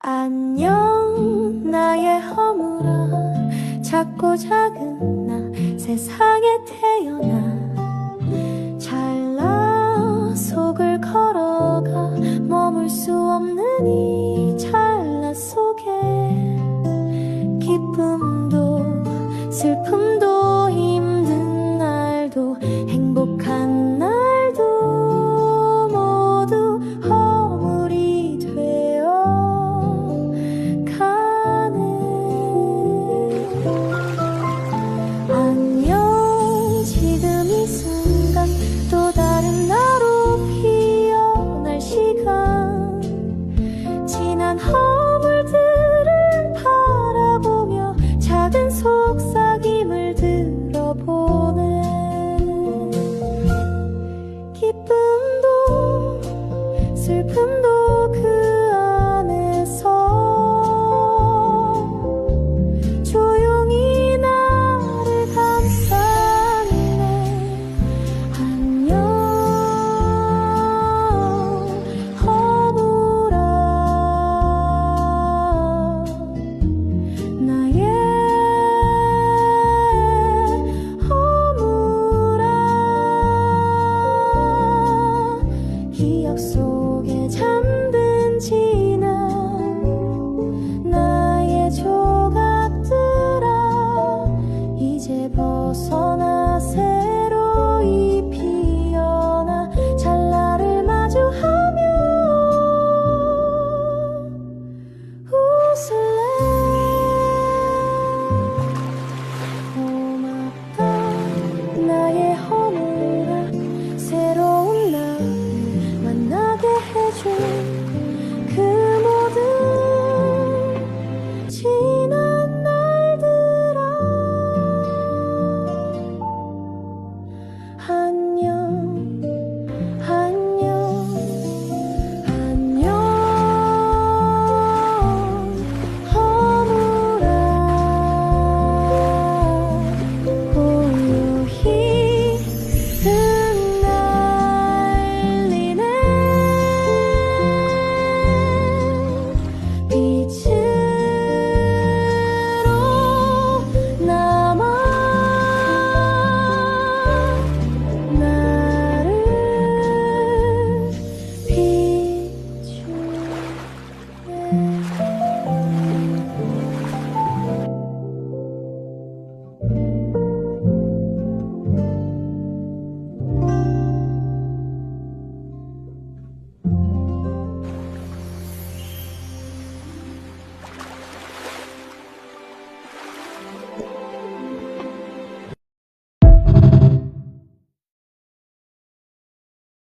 안녕 나의 허물아. 작고 작은 나 세상에 태어나. 찰나 속을 걸어가 머물 수 없는 이 찰나 속에. 기쁨도 슬픔도 且婆娑